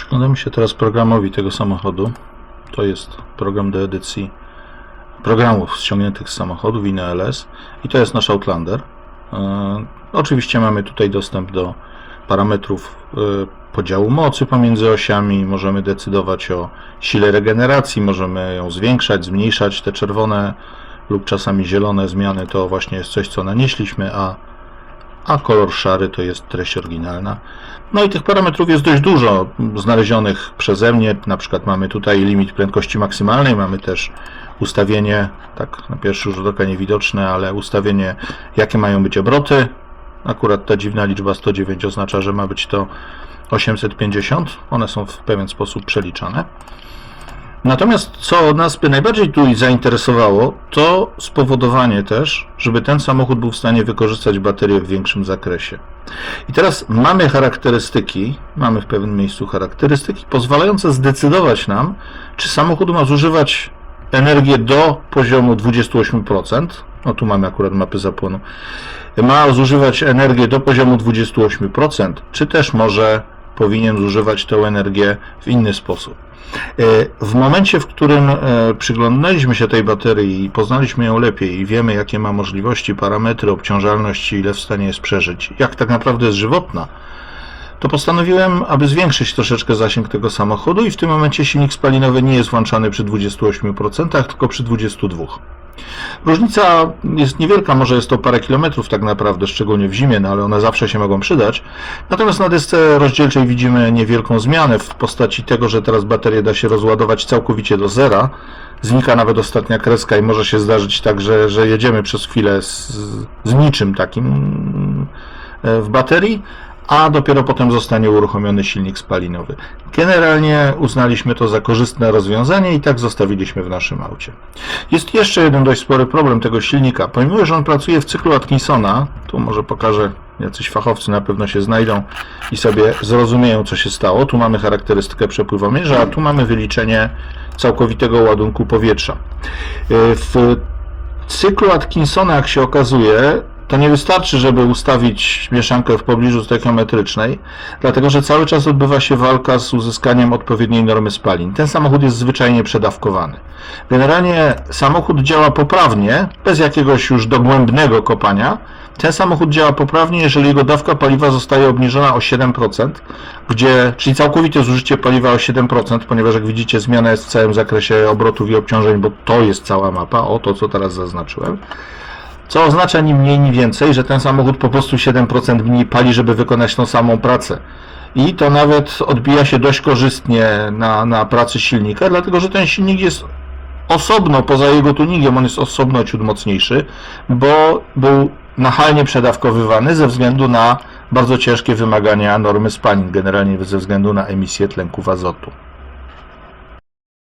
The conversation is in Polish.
Przyglądamy się teraz programowi tego samochodu. To jest program do edycji programów ściągniętych z samochodu Wina LS i to jest nasz Outlander. E, Oczywiście mamy tutaj dostęp do parametrów e, podziału mocy pomiędzy osiami, możemy decydować o sile regeneracji, możemy ją zwiększać, zmniejszać. Te czerwone lub czasami zielone zmiany to właśnie jest coś, co nanieśliśmy, a a kolor szary to jest treść oryginalna. No i tych parametrów jest dość dużo znalezionych przeze mnie. Na przykład mamy tutaj limit prędkości maksymalnej, mamy też ustawienie, tak na pierwszy rzut oka niewidoczne, ale ustawienie jakie mają być obroty. Akurat ta dziwna liczba 109 oznacza, że ma być to 850. One są w pewien sposób przeliczane. Natomiast co nas by najbardziej tu zainteresowało, to spowodowanie też, żeby ten samochód był w stanie wykorzystać baterię w większym zakresie. I teraz mamy charakterystyki, mamy w pewnym miejscu charakterystyki pozwalające zdecydować nam, czy samochód ma zużywać energię do poziomu 28%. No tu mamy akurat mapy zapłonu. Ma zużywać energię do poziomu 28%, czy też może powinien zużywać tę energię w inny sposób. E, W momencie, w którym e, przyglądaliśmy się tej baterii i poznaliśmy ją lepiej i wiemy, jakie ma możliwości, parametry, obciążalności, ile w stanie jest przeżyć, jak tak naprawdę jest żywotna, to postanowiłem, aby zwiększyć troszeczkę zasięg tego samochodu i w tym momencie silnik spalinowy nie jest włączany przy 28%, tylko przy 22%. Różnica jest niewielka, może jest to parę kilometrów tak naprawdę, szczególnie w zimie, no ale one zawsze się mogą przydać. Natomiast na desce rozdzielczej widzimy niewielką zmianę w postaci tego, że teraz baterię da się rozładować całkowicie do zera. Znika nawet ostatnia kreska i może się zdarzyć tak, że, że jedziemy przez chwilę z, z niczym takim e, w baterii, a dopiero potem zostanie uruchomiony silnik spalinowy. Generalnie uznaliśmy to za korzystne rozwiązanie i tak zostawiliśmy w naszym aucie. Jest jeszcze jeden dość spory problem tego silnika. Pomimo, że on pracuje w cyklu Atkinsona, tu może pokażę, jacyś fachowcy na pewno się znajdą i sobie zrozumieją, co się stało. Tu mamy charakterystykę przepływomierza, a tu mamy wyliczenie całkowitego ładunku powietrza. Yy, W cyklu Atkinsona, jak się okazuje, to nie wystarczy, żeby ustawić mieszankę w pobliżu stoikiometrycznej, dlatego że cały czas odbywa się walka z uzyskaniem odpowiedniej normy spalin. Ten samochód jest zwyczajnie przedawkowany. Generalnie samochód działa poprawnie, bez jakiegoś już dogłębnego kopania. Ten samochód działa poprawnie, jeżeli jego dawka paliwa zostaje obniżona o 7%, gdzie, czyli całkowite zużycie paliwa o 7%, ponieważ jak widzicie zmiana jest w całym zakresie obrotów i obciążeń, bo to jest cała mapa, o to co teraz zaznaczyłem. Co oznacza ni mniej, ni więcej, że ten samochód po prostu 7% mniej pali, żeby wykonać tą samą pracę. I to nawet odbija się dość korzystnie na, na pracy silnika, dlatego że ten silnik jest osobno, poza jego tuningiem, on jest osobno ciut mocniejszy, bo był nachalnie przedawkowywany ze względu na bardzo ciężkie wymagania normy spalin, generalnie ze względu na emisję tlenków azotu.